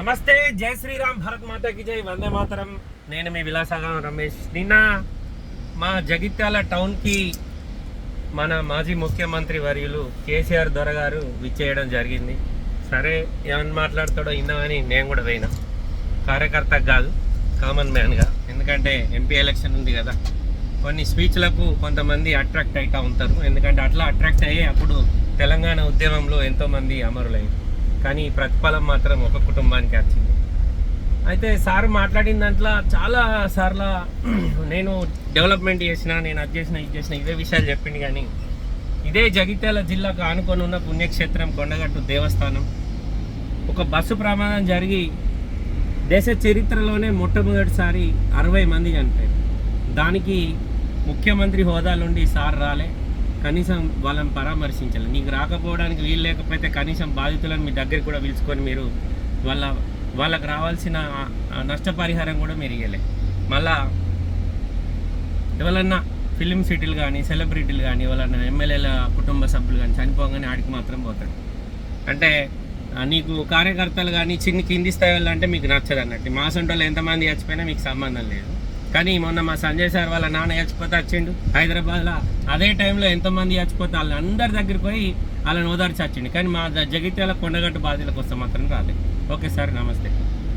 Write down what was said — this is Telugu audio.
నమస్తే జై శ్రీరామ్ భరత్ మాతాకి జై వందే మాతరం. నేను మీ విలాసాగం రమేష్. నిన్న మా జగిత్యాల టౌన్కి మన మాజీ ముఖ్యమంత్రి వర్యులు కేసీఆర్ దొర గారు విచ్చేయడం జరిగింది. సరే ఏమని మాట్లాడతాడో ఇన్నామని నేను కూడా పోయినా. కార్యకర్త కాదు కామన్ మ్యాన్గా ఎందుకంటే ఎంపీ ఎలక్షన్ ఉంది కదా. కొన్ని స్పీచ్లకు కొంతమంది అట్రాక్ట్ అవుతూ ఉంటారు. ఎందుకంటే అట్లా అట్రాక్ట్ అయ్యి అప్పుడు తెలంగాణ ఉద్యమంలో ఎంతోమంది అమరులయ్యారు కానీ ప్రతిఫలం మాత్రం ఒక కుటుంబానికి వచ్చింది. అయితే సార్ మాట్లాడిన దాంట్లో చాలా సార్ల నేను డెవలప్మెంట్ చేసిన నేను అది చేసిన ఇది చేసిన ఇదే విషయాలు చెప్పింది కానీ ఇదే జగిత్యాల జిల్లాకు ఆనుకొని ఉన్న పుణ్యక్షేత్రం కొండగట్టు దేవస్థానం. ఒక బస్సు ప్రమాదం జరిగి దేశ చరిత్రలోనే మొట్టమొదటిసారి అరవై మంది చనిపోయారు. దానికి ముఖ్యమంత్రి హోదాలుండి సార్ రాలే. కనీసం వాళ్ళని పరామర్శించాలి. నీకు రాకపోవడానికి వీలు లేకపోతే కనీసం బాధితులను మీ దగ్గరికి కూడా పిలుచుకొని మీరు వాళ్ళ వాళ్ళకి రావాల్సిన నష్టపరిహారం కూడా మీరు ఇవ్వలే మళ్ళా ఎవరన్నా ఫిలిం సిటీలు కానీ సెలబ్రిటీలు కానీ ఎవరన్నా ఎమ్మెల్యేల కుటుంబ సభ్యులు కానీ చనిపోగానే ఆడికి మాత్రం పోతాడు అంటే నీకు కార్యకర్తలు కానీ చిన్న కింది స్థాయి అంటే మీకు నచ్చదు అన్నట్టు మా సొంటోళ్ళు ఎంతమంది చచ్చిపోయినా మీకు సంబంధం లేదు. కానీ మొన్న మా సంజయ్ సార్ వాళ్ళ నాన్న చచ్చిపోతే వచ్చిండు. హైదరాబాద్లో అదే టైంలో ఎంతమంది చచ్చిపోతే వాళ్ళని అందరి దగ్గరికి పోయి వాళ్ళని ఓదార్చి వచ్చిండు కానీ మా జగిత్యాల కొండగట్టు బాధ్యుల కోసం మాత్రం రాలేదు. ఓకే సార్ నమస్తే.